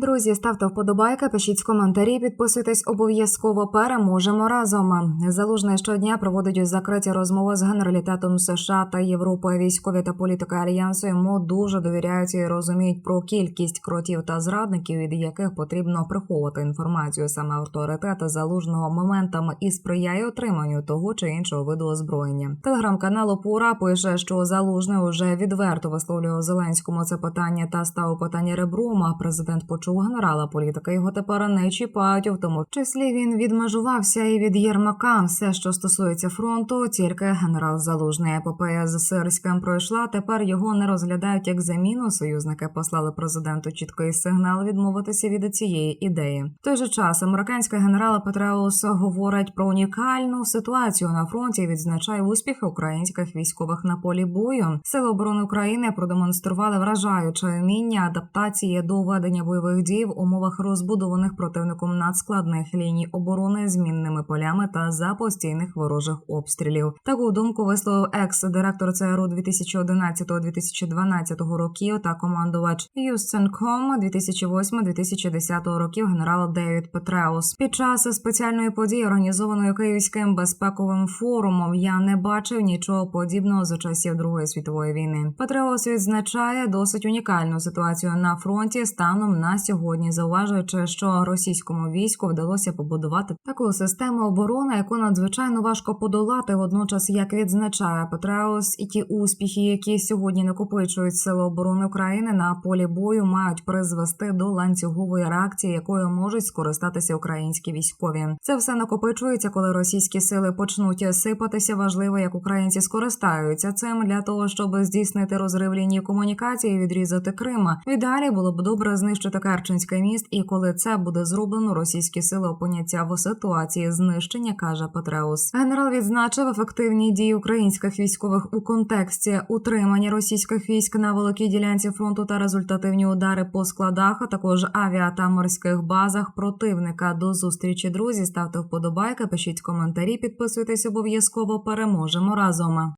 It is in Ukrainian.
Друзі, ставте вподобайки, пишіть коментарі, підписуйтесь обов'язково. Переможемо разом. Залужний щодня проводить закриті розмови з генералітетом США та Європи. Військові та політики альянсу йому дуже довіряють і розуміють про кількість кротів та зрадників, від яких потрібно приховувати інформацію. Саме авторитет залужного моментами і сприяє отриманню того чи іншого виду озброєння. Телеграм-канал Пура пише, що залужний уже відверто висловлював Зеленському це питання та ставив питання ребром. А президент почув генерала. Політики його тепер не чіпають. В тому числі він відмежувався і від Єрмака. Все, що стосується фронту, тільки генерал Залужний епопея з Сирським пройшла. Тепер його не розглядають як заміну. Союзники послали президенту чіткий сигнал відмовитися від цієї ідеї. В той же час американський генерал Петреус говорить про унікальну ситуацію на фронті. і Відзначає успіхи українських військових на полі бою. Сили оборони України продемонстрували вражаюче вміння адаптації до ведення бойових дій в умовах розбудованих противником надскладних ліній оборони змінними полями та за постійних ворожих обстрілів. Таку думку висловив екс-директор ЦРУ 2011-2012 років та командувач Юстенком 2008-2010 років генерал Девід Петреус. Під час спеціальної події, організованої Київським безпековим форумом, я не бачив нічого подібного за часів Другої світової війни. Петреус відзначає досить унікальну ситуацію на фронті станом на сьогодні, зауважуючи, що російському війську вдалося побудувати таку систему оборони, яку надзвичайно важко подолати. Водночас, як відзначає Петреус, і ті успіхи, які сьогодні накопичують сили оборони України на полі бою, мають призвести до ланцюгової реакції, якою можуть скористатися українські військові. Це все накопичується, коли російські сили почнуть сипатися. Важливо, як українці скористаються цим для того, щоб здійснити розрив лінії комунікації, відрізати Крима. В ідеалі було б добре знищити Керченський міст, і коли це буде зроблено, російські сили опиняться в ситуації знищення, каже Петреус. Генерал відзначив ефективні дії українських військових у контексті утримання російських військ на великій ділянці фронту та результативні удари по складах, а також авіа та морських базах противника. До зустрічі, друзі. Ставте вподобайки, пишіть коментарі, підписуйтесь обов'язково. Переможемо разом.